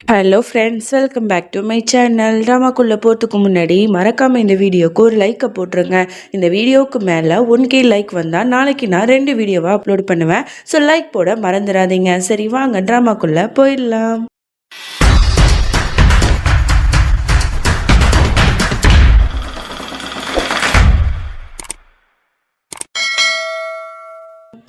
Hello friends welcome back to my channel ட்ராமாக்குள்ளே போகிறதுக்கு முன்னாடி மறக்காமல் இந்த வீடியோக்கு ஒரு லைக்கை போட்டுருங்க. இந்த வீடியோவுக்கு மேலே ஒன் கே லைக் வந்தால் நாளைக்கு நான் ரெண்டு வீடியோவாக அப்லோட் பண்ணுவேன். ஸோ லைக் போட மறந்துடாதீங்க. சரி வாங்க ட்ராமாக்குள்ளே போயிடலாம்.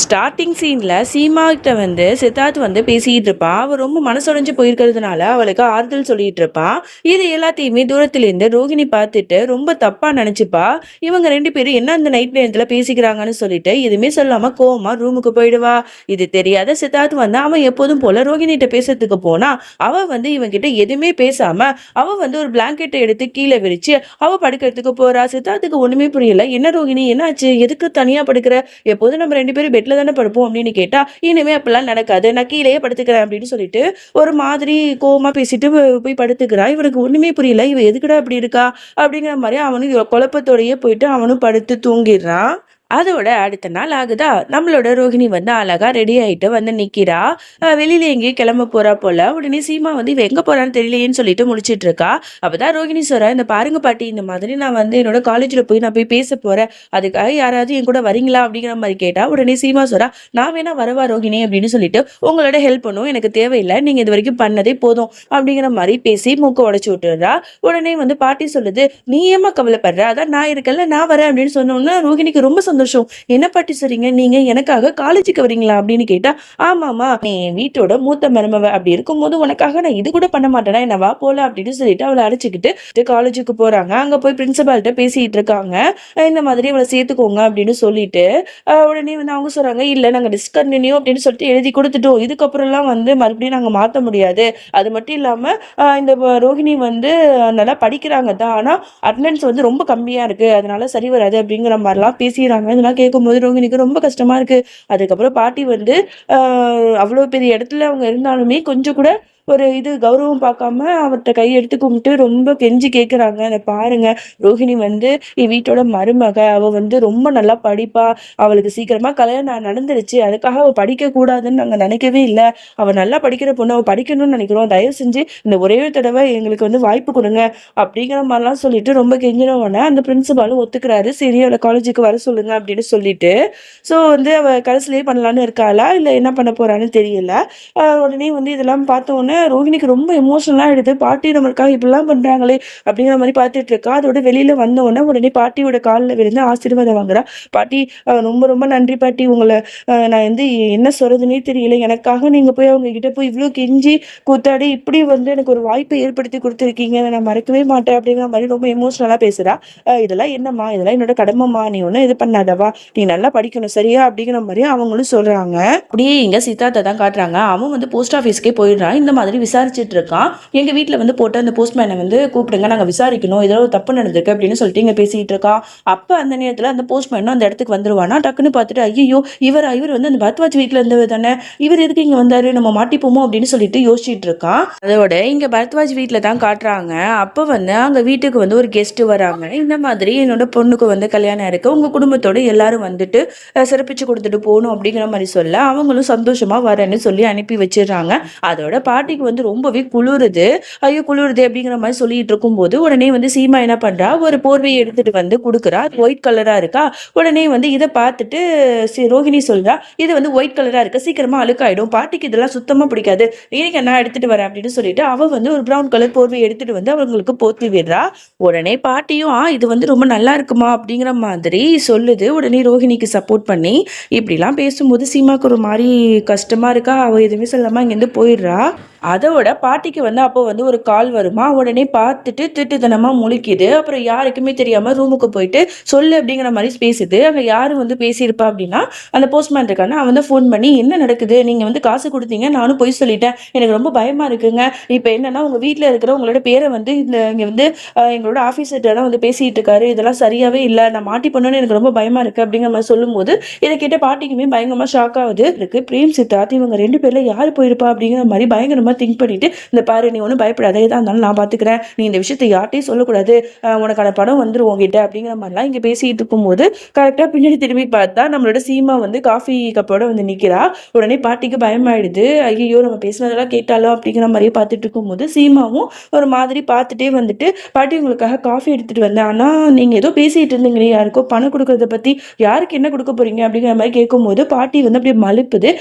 ஸ்டார்டிங் சீனில் சீமா கிட்ட வந்து சித்தார்த் வந்து பேசிக்கிட்டு இருப்பான் அவள் ரொம்ப மனசுடைஞ்சு போயிருக்கிறதுனால அவளுக்கு ஆறுதல் சொல்லிட்டு இருப்பான் இது எல்லாத்தையுமே தூரத்துலேருந்து ரோகிணி பார்த்துட்டு ரொம்ப தப்பாக நினச்சிப்பா. இவங்க ரெண்டு பேரும் என்ன அந்த நைட் நேரத்தில் பேசிக்கிறாங்கன்னு சொல்லிட்டு எதுவுமே சொல்லாமல் கோவமாக ரூமுக்கு போயிடுவா. இது தெரியாத சித்தார்த் வந்து அவன் எப்போதும் போல ரோகிணிகிட்ட பேசுறதுக்கு போனா அவ வந்து இவங்கிட்ட எதுவுமே பேசாம அவ வந்து ஒரு பிளாங்கெட்டை எடுத்து கீழே விரிச்சு அவ படுக்கிறதுக்கு போறா. சித்தார்த்துக்கு ஒண்ணுமே புரியல. என்ன ரோகிணி? என்னாச்சு? எதுக்கு தனியா படுக்கிற? எப்போதும் நம்ம ரெண்டு பேரும் பெட்ல தானே படுப்போம் அப்படின்னு கேட்டா இனிமே அப்படிலாம் நடக்காது. நான் கீழேயே படுத்துக்கிறேன் அப்படின்னு சொல்லிட்டு ஒரு மாதிரி கோவமா பேசிட்டு போய் படுத்துக்கிறா. இவனுக்கு ஒண்ணுமே புரியல. இவன் எதுக்குடா இப்படி இருக்கா? அப்படிங்கிற மாதிரி அவனுக்கு குழப்பத்தோடயே போயிட்டு அவனும் படுத்து தூங்கிடுறான் அதோட அடுத்த நாள் ஆகுதா? நம்மளோட ரோஹிணி வந்து அழகா ரெடி ஆயிட்டு வந்து நிக்கிறா. வெளியில எங்கேயும் கிளம்ப போறா போல. உடனே சீமா வந்து இவ எங்க போறான்னு தெரியலையேன்னு சொல்லிட்டு முடிச்சிட்டு இருக்கா. அப்பதான் ரோஹிணி சொல்றா இந்த பாருங்க பாட்டி இந்த மாதிரி நான் வந்து என்னோட காலேஜ்ல போய் நான் போய் பேச போறேன். அதுக்காக யாராவது என் கூட வரீங்களா? அப்படிங்கிற மாதிரி கேட்டா உடனே சீமா சொல்றா நான் வேணா வரவா ரோஹிணி? அப்படின்னு சொல்லிட்டு உங்களோட ஹெல்ப் பண்ணும் எனக்கு தேவையில்லை. நீங்க இது வரைக்கும் பண்ணதே போதும். அப்படிங்கிற மாதிரி பேசி மூக்க உடச்சு விட்டுறா உடனே வந்து பாட்டி சொல்லுது நீ ஏமா கவலைப்படுற? அதான் நான் இருக்கல நான் வரேன். அப்படின்னு சொன்னோன்னா ரோஹிணிக்கு ரொம்ப சந்தோஷம் சந்தோஷம். என்ன பாட்டி சரிங்க நீங்க எனக்காக காலேஜுக்கு வரீங்களா அப்படின்னு கேட்டா ஆமாமா நீ என் வீட்டோட மூத்த மருமவ அப்படி இருக்கும்போது உனக்காக நான் இது கூட பண்ண மாட்டேனா? என்ன வா போல அப்படின்னு சொல்லிட்டு அவளை அழைச்சிக்கிட்டு காலேஜுக்கு போறாங்க. அங்க போய் பிரின்சிபால்கிட்ட பேசிட்டு இருக்காங்க. இந்த மாதிரி அவளை சேர்த்துக்கோங்க அப்படின்னு சொல்லிட்டு உடனே வந்து அவங்க சொல்றாங்க இல்ல நாங்க டிஸ்கண்டினியூ அப்படின்னு சொல்லிட்டு எழுதி கொடுத்துட்டோம். இதுக்கப்புறம்லாம் வந்து மறுபடியும் நாங்க மாத்த முடியாது. அது மட்டும் இல்லாம இந்த ரோஹிணி வந்து நல்லா படிக்கிறாங்க தான். ஆனா அட்டண்டன்ஸ் வந்து ரொம்ப கம்மியா இருக்கு. அதனால சரி வராது அப்படிங்கிற மாதிரிலாம் பேசிடுறாங்க. இதெல்லாம் கேட்கும்போது ரோஹினிக்கு ரொம்ப கஷ்டமா இருக்கு. அதுக்கப்புறம் பாட்டி வந்து அவ்வளோ பெரிய இடத்துல அவங்க இருந்தாலுமே கொஞ்சம் கூட ஒரு இது கௌரவம் பார்க்காம அவர்கிட்ட கையெடுத்து எடுத்து கும்பிட்டு ரொம்ப கெஞ்சி கேட்குறாங்க அதை பாருங்க ரோஹிணி வந்து என் வீட்டோட மருமக. அவ வந்து ரொம்ப நல்லா படிப்பா. அவளுக்கு சீக்கிரமா கல்யாணம் நடந்துருச்சு. அதுக்காக அவள் படிக்க கூடாதுன்னு நினைக்கவே இல்லை. அவள் நல்லா படிக்கிற பொண்ணு. அவள் படிக்கணும்னு நினைக்கிறோம். தயவு செஞ்சு இந்த ஒரே ஒரு தடவை எங்களுக்கு வந்து வாய்ப்பு கொடுங்க. அப்படிங்கிற மாதிரிலாம் சொல்லிட்டு ரொம்ப கெஞ்சினவொடனே அந்த பிரின்சிபாலும் ஒத்துக்கிறாரு. சரி அவளை காலேஜுக்கு வர சொல்லுங்க. அப்படின்னு சொல்லிட்டு. ஸோ வந்து அவள் கடைசிலேயே பண்ணலான்னு இருக்காளா? இல்லை என்ன பண்ண போறான்னு தெரியல. உடனே வந்து இதெல்லாம் பார்த்த உடனே ரோஹிணிக்கு ரொம்ப எமோஷனலாக ஆயிடுது. பாட்டி நம்மளுக்காக இப்படிலாம் பண்றாங்களே அப்படிங்கிற மாதிரி பார்த்துட்டு இருக்கா. அதோட வெளியில வந்த உடனே உடனே பாட்டியோட காலில் விழுந்து ஆசீர்வாதம் வாங்குறா. பாட்டி ரொம்ப ரொம்ப நன்றி பாட்டி. உங்களை ஆஹ் நான் வந்து என்ன சொல்கிறதுனே தெரியல. எனக்காக நீங்க போய் அவங்க கிட்ட போய் இவ்வளோ கெஞ்சி கூத்தாடி இப்படி வந்து எனக்கு ஒரு வாய்ப்பை ஏற்படுத்தி கொடுத்துருக்கீங்க. நான் மறக்கவே மாட்டேன் அப்படிங்கிற மாதிரி ரொம்ப எமோஷனலாக பேசுறா. இதெல்லாம் என்னம்மா? இதெல்லாம் என்னோட கடமைம்மா. நீ ஒன்றும் இது பண்ணாதவா? நீ நல்லா படிக்கணும் சரியா? அப்படிங்கிற மாதிரி அவங்களும் சொல்றாங்க. அப்படியே இங்க சித்தார்த்தை தான் காட்டுறாங்க. அவன் வந்து போஸ்ட் ஆஃபீஸ்க்கே போயிடுறான். இந்த மாதிரி விசாரிச்சுட்டு இருக்கான் எங்க வீட்டில் வந்து போட்டு அந்த போஸ்ட்மேனை வந்து கூப்பிடுங்க நாங்க விசாரிக்கணும். ஏதோ ஒரு தப்பு நடந்திருக்கு அப்படின்னு சொல்லிட்டு இங்க பேசிட்டு இருக்கான் அப்ப அந்த நேரத்துல அந்த போஸ்ட்மேனும் அந்த இடத்துக்கு வந்துருவானா? டக்குன்னு பார்த்துட்டு ஐயோ இவர் இவர் வந்து அந்த பத்வாஜ் வீட்டில் இருந்தவர் தானே? இவர் எதுக்கு இங்க வந்தாரு? நம்ம மாட்டிப்போமோ? அப்படின்னு சொல்லிட்டு யோசிச்சுட்டு இருக்கான் அதோட இங்க பரத்வாஜ் வீட்டில் தான் காட்டுறாங்க. அப்ப வந்து அங்க வீட்டுக்கு வந்து ஒரு கெஸ்ட் வராங்க. இந்த மாதிரி என்னோட பொண்ணுக்கு வந்து கல்யாணம் இருக்கு. உங்க குடும்பத்தோட எல்லாரும் வந்துட்டு சிறப்பிச்சு கொடுத்துட்டு போகணும் அப்படிங்கிற மாதிரி சொல்ல அவங்களும் சந்தோஷமா வரேன்னு சொல்லி அனுப்பி வச்சிடுறாங்க. அதோட பாட்டி பாட்டிக்கு வந்து ரொம்பவே குளிருது. ஐயோ குளிருது அப்படிங்கிற மாதிரி சொல்லிட்டு இருக்கும்போது உடனே வந்து சீமா என்ன பண்றா? ஒரு போர்வையை எடுத்துட்டு வந்து கொடுக்குறா. ஒயிட் கலரா இருக்கா? உடனே வந்து இதை பார்த்துட்டு ரோஹிணி சொல்றா இது வந்து ஒயிட் கலரா இருக்கு. சீக்கிரமா அழுக்காயிடும். பாட்டிக்கு இதெல்லாம் சுத்தமா பிடிக்காது. இன்னைக்கு நான் எடுத்துட்டு வரேன் அப்படின்னு சொல்லிட்டு அவ வந்து ஒரு ப்ரௌன் கலர் போர்வையை எடுத்துட்டு வந்து அவங்களுக்கு போத்தி விடுறா. உடனே பாட்டியும் ஆ இது வந்து ரொம்ப நல்லா இருக்குமா? அப்படிங்கிற மாதிரி சொல்லுது. உடனே ரோஹிணிக்கு சப்போர்ட் பண்ணி இப்படிலாம் பேசும்போது சீமாக்கு ஒரு மாதிரி கஷ்டமா இருக்கா? அவ எதுவுமே சொல்லாம இங்கேருந்து போயிடுறா. அதோட பாட்டிக்கு வந்து அப்போ வந்து ஒரு கால் வருமா? உடனே பார்த்துட்டு திட்டுத்தனமாக முழிக்குது. அப்புறம் யாருக்குமே தெரியாம ரூமுக்கு போயிட்டு சொல்லு அப்படிங்கிற மாதிரி பேசுது. அங்கே யாரும் வந்து பேசியிருப்பா அப்படின்னா அந்த போஸ்ட்மேன் இருக்கான அவன் தான் ஃபோன் பண்ணி என்ன நடக்குது? நீங்கள் வந்து காசு கொடுத்தீங்க நானும் போய் சொல்லிட்டேன். எனக்கு ரொம்ப பயமாக இருக்குங்க. இப்போ என்னன்னா உங்கள் வீட்டில் இருக்கிற உங்களோட பேரை வந்து இந்த இங்கே வந்து எங்களோட ஆஃபீஸர்கிட்ட வந்து பேசிகிட்டு இருக்காரு. இதெல்லாம் சரியாகவே இல்லை. நான் மாட்டி பண்ணணும்னு எனக்கு ரொம்ப பயமாக இருக்குது அப்படிங்கிற மாதிரி சொல்லும்போது இதை கேட்ட பாட்டிக்குமே பயங்கரமாக ஷாக் ஆகுது. இருக்குது பிரேம் சித்தார்த் இவங்க ரெண்டு பேரில் யார் போயிருப்பா அப்படிங்கிற மாதிரி பயங்கரமாக மாதிரி திங்க் பண்ணிட்டு இந்த பாரு நீ ஒன்றும் பயப்படாத. எதாக இருந்தாலும் நான் பார்த்துக்கிறேன் நீ இந்த விஷயத்தை யார்ட்டையும் சொல்லக்கூடாது. உனக்கான படம் வந்துடும் உங்ககிட்ட அப்படிங்கிற மாதிரிலாம் இங்கே பேசிட்டு இருக்கும்போது கரெக்டாக பின்னாடி திரும்பி பார்த்தா நம்மளோட சீமா வந்து காஃபி கப்போட வந்து நிற்கிறா உடனே பாட்டிக்கு பயமாயிடுது. ஐயோ நம்ம பேசினதெல்லாம் கேட்டாலோ? அப்படிங்கிற மாதிரியே பார்த்துட்டு இருக்கும்போது சீமாவும் ஒரு மாதிரி பார்த்துட்டே வந்துட்டு பாட்டி உங்களுக்காக காஃபி எடுத்துகிட்டு வந்தேன். ஆனால் நீங்கள் ஏதோ பேசிகிட்டு இருந்தீங்களே யாருக்கோ பணம் கொடுக்கறத பற்றி யாருக்கு என்ன கொடுக்க போகிறீங்க அப்படிங்கிற மாதிரி கேட்கும்போது பாட்டி வந்து அப்படியே மலுப்புது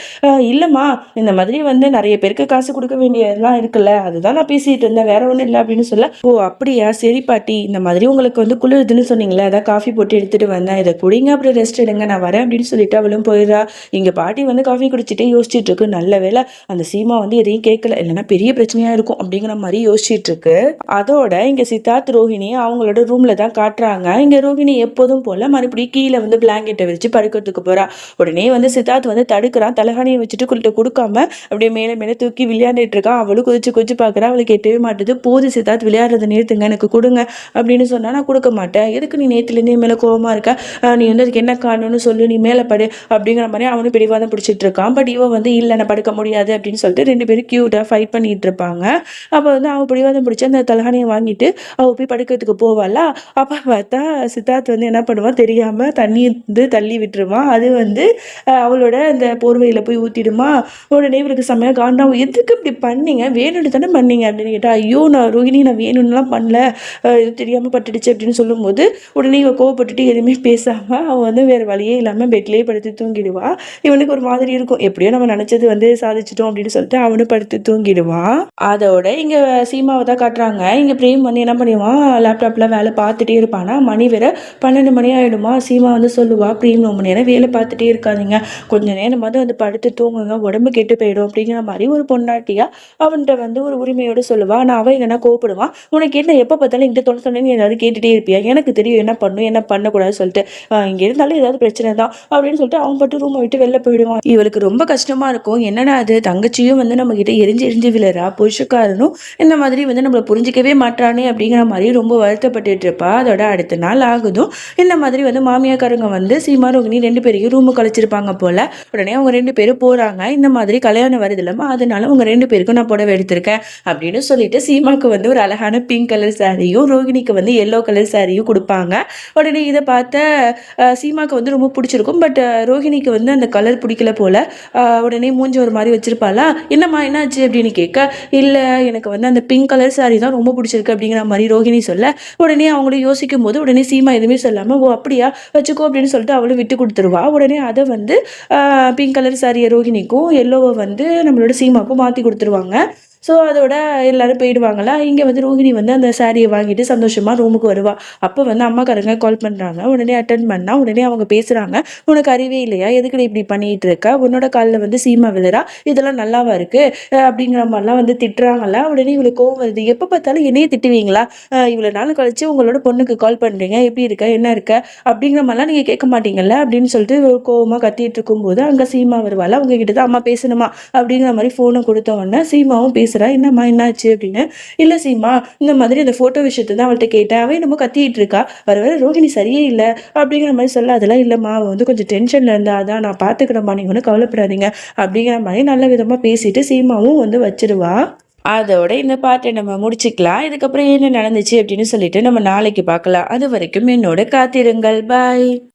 இல்லைம்மா இந்த மாதிரி வந்து நிறைய பேருக்கு காசு கொடுக்க வேண்டியதெல்லாம் இருக்குல்ல? அதுதான் நான் பேசிகிட்டு இருந்தேன். வேற ஒன்றும் இல்லை அப்படின்னு சொல்ல ஓ அப்படியா? சரி பாட்டி. இந்த மாதிரி உங்களுக்கு வந்து குளிருதுன்னு சொன்னீங்களே அதான் காஃபி போட்டு எடுத்துகிட்டு வந்தேன். இதை குடிங்க அப்புறம் ரெஸ்ட் எடுங்க. நான் வரேன் அப்படின்னு சொல்லிட்டு அவளும் போயிடுறா. இங்கே பாட்டி வந்து காஃபி குடிச்சிட்டே யோசிச்சுட்டு இருக்கு. நல்ல வேளை அந்த சீமா வந்து எதையும் கேட்கல. இல்லைன்னா பெரிய பிரச்சனையா இருக்கும் அப்படிங்கிற மாதிரி யோசிச்சுட்டு இருக்கு. அதோட இங்க சித்தார்த் ரோஹிணி அவங்களோட ரூம்ல தான் காட்டுறாங்க. இங்க ரோஹிணி எப்போதும் போல மறுபடியும் கீழே வந்து பிளாங்கெட்டை வச்சு படுக்கிறதுக்கு போறா. உடனே வந்து சித்தார்த் வந்து தடுக்கிறான். தலகாணியை வச்சுட்டு குளிட்டு கொடுக்காம அப்படியே மேலே மேலே தூக்கி விளையாண்டு இருக்கான் அவளும் குதிச்சு குதிச்சு பார்க்குறா. அவளுக்கு எட்டவே மாட்டுது. போது சித்தார்த் விளையாடுறத நிறுத்துங்க. எனக்கு கொடுங்க அப்படின்னு சொன்னா நான் கொடுக்க மாட்டேன். எதுக்கு நீ நேற்றுலேருந்து என் மேலே கோவமா இருக்க? நீ வந்து அதுக்கு என்ன காரணம்னு சொல்லு. நீ மேலே படு. அப்படிங்கிற மாதிரி அவனும் பிடிவாதம் பிடிச்சிட்டு இருக்கான் பட் இவன் வந்து இல்லை நான் படுக்க முடியாது. அப்படின்னு சொல்லிட்டு ரெண்டு பேரும் க்யூட்டாக ஃபைட் பண்ணிட்டு இருப்பாங்க அப்போ வந்து அவன் பிடிவாதம் பிடிச்சி அந்த தலகானியை வாங்கிட்டு அவள் போய் படுக்கிறதுக்கு போவாளா? அப்போ பார்த்தா சித்தார்த் வந்து என்ன பண்ணுவான்? தெரியாமல் தண்ணி வந்து தள்ளி விட்டுருவான். அது வந்து அவளோட அந்த போர்வையில் போய் ஊற்றிடுமா உடனே இவளுக்கு செம்மையாக காண்டாவும் எதுக்கு இப்படி பண்ணீங்க வேணும்னு தானே பண்ணீங்க அப்படின்னு கேட்டால் ஐயோ நான் ரோஹிணி நான் வேணும்னுலாம் பண்ணல. இது தெரியாமல் பட்டுடுச்சு அப்படின்னு சொல்லும்போது உடனே இவள் கோவப்பட்டுட்டு எதுவுமே பேசாமல் அவன் வந்து வேறு வழியே இல்லாமல் பெட்லேயே படுத்து தூங்கிடுவா. இவனுக்கு ஒரு மாதிரி இருக்கும். எப்படியோ நம்ம நினச்சது வந்து சாதிச்சிட்டோம் அப்படின்னு சொல்லிட்டு அவனும் படுத்து தூங்கிடுவான் அதோட இங்கே சீமாவை தான் காட்டுறாங்க. இங்கே பிரேம் வந்து என்ன பண்ணுவான் லேப்டாப்பில் வேலை பார்த்துட்டே இருப்பானா? மணி வேற பன்னெண்டு மணி ஆகிடுமா சீமா வந்து சொல்லுவா பிரேம் ரொம்ப நேரம் வேலை பார்த்துட்டே இருக்காதீங்க. கொஞ்சம் நேரமாவது வந்து படுத்து தூங்குங்க உடம்பு கெட்டு போயிடும் அப்படிங்கிற மாதிரி ஒரு பொண்டாட்டியா அவன்கிட்ட வந்து ஒரு உரிமையோட சொல்லுவா நான் அவன் என்ன கோவப்படுவான்? உனக்கு என்ன எப்போ பார்த்தாலும் என்கிட்ட தொலை சொன்னேன்னு ஏதாவது கேட்டுட்டே இருப்பியா? எனக்கு தெரியும் என்ன பண்ணும் என்ன பண்ணக்கூடாது சொல்லிட்டு. இங்கே இங்க இருந்தாலும் ஏதாவது பிரச்சனை தான் அப்படின்னு சொல்லிட்டு அவன் பட்டு ரூமை விட்டு வெளில போயிடுவான். இவளுக்கு ரொம்ப கஷ்டமா இருக்கும். என்னடா அது? தங்கச்சியும் வந்து நம்ம கிட்ட எரிஞ்சு எரிஞ்சு விழுறா? புருஷக்காரனும் இந்த மாதிரி வந்து நம்மளை புரிஞ்சிக்கவே மாட்டானே அப்படிங்கிற மாதிரி ரொம்ப வருத்தப்பட்டுட்டு இருப்பா. அதோட அடுத்த நாள் ஆகுதும். இந்த மாதிரி வந்து மாமியாக்காரங்க வந்து சீமா ரோகிணி ரெண்டு பேரையும் ரூமு கழிச்சிருப்பாங்க போல. உடனே அவங்க ரெண்டு பேரும் போறாங்க. இந்த மாதிரி கல்யாணம் வருது இல்லாம அதனால உங்க ரெண்டு பேரும் பேருக்கும் நான் புடவை எடுத்திருக்கேன் அப்படின்னு சொல்லிட்டு சீமாவுக்கு வந்து ஒரு அழகான பிங்க் கலர் சாரியும் ரோகிணிக்கு வந்து எல்லோ கலர் சாரியும் கொடுப்பாங்க. உடனே இதை பார்த்த சீமாவுக்கு சீமாக்கு வந்து ரொம்ப பிடிச்சிருக்கும். பட் ரோஹிணிக்கு வந்து அந்த கலர் பிடிக்கல போல உடனே மூஞ்சி ஒரு மாதிரி வச்சிருப்பாளா? என்னம்மா என்னாச்சு அப்படின்னு கேட்க இல்லை எனக்கு வந்து அந்த பிங்க் கலர் சாரி தான் ரொம்ப பிடிச்சிருக்கு அப்படிங்கிற மாதிரி ரோஹிணி சொல்ல உடனே அவங்களும் யோசிக்கும் போது உடனே சீமா எதுவுமே சொல்லாமல் ஓ அப்படியா? வச்சுக்கோ அப்படின்னு சொல்லிட்டு அவளும் விட்டு கொடுத்துருவா. உடனே அதை வந்து பிங்க் கலர் சாரியை ரோஹிணிக்கும் எல்லோவை வந்து நம்மளோட சீமாக்கும் மாற்றி கொடுத்துருவாங்க. ஸோ அதோட எல்லாரும் போயிடுவாங்களா? இங்கே வந்து ரோஹிணி வந்து அந்த சாரியை வாங்கிட்டு சந்தோஷமாக ரூமுக்கு வருவாள் அப்போ வந்து அம்மாக்காரங்க கால் பண்ணுறாங்க உடனே அட்டன் பண்ணால் உடனே அவங்க பேசுகிறாங்க உனக்கு அறிவே இல்லையா? எதுக்கு இப்படி பண்ணிகிட்டு இருக்க? உன்னோட காலில் வந்து சீமா விழுறா? இதெல்லாம் நல்லாவா இருக்கு? அப்படிங்கிற மாதிரிலாம் வந்து திட்டுறாங்களா? உடனே இவளுக்கு கோவம் வருது. எப்போ பார்த்தாலும் என்னையே திட்டுவீங்களா? இவ்வளோ நாள் கழிச்சு உங்களோட பொண்ணுக்கு கால் பண்ணுறீங்க எப்படி இருக்க? என்ன இருக்க? அப்படிங்கிற மாதிரிலாம் நீங்கள் கேட்க மாட்டீங்கல்ல? அப்படின்னு சொல்லிட்டு கோவமாக கத்திட்டு இருக்கும்போது அங்கே சீமா வருவாள்? அவங்க கிட்ட தான் அம்மா பேசணுமா? அப்படிங்கிற மாதிரி ஃபோனை கொடுத்த உடனே சீமாவும் பேசுகிறா என்னம்மா என்னாச்சு? அப்படின்னு. இல்லை சீமா இந்த மாதிரி அந்த ஃபோட்டோ விஷயத்தை தான் அவள்கிட்ட கேட்டேன். அவன் என்னமோ கத்திட்டு இருக்கா. வர வர ரோஹிணி சரியே இல்லை. அப்படிங்கிற மாதிரி சொல்ல அதெல்லாம் இல்லைம்மா. அவள் வந்து கொஞ்சம் டென்ஷனில் இருந்தா அதான் நான் பார்த்துக்கிறேம்மா நீங்கள் ஒன்றும் கவலைப்படாதீங்க. அப்படிங்கிற மாதிரி நல்ல விதமாக பேசிட்டு சீமாவும் வந்து வச்சிருவா. அதோட இந்த பாட்டை நம்ம முடிச்சுக்கலாம். இதுக்கப்புறம் என்ன நடந்துச்சு அப்படின்னு சொல்லிட்டு நம்ம நாளைக்கு பார்க்கலாம். அது வரைக்கும் என்னோட காத்திருங்கள். பாய்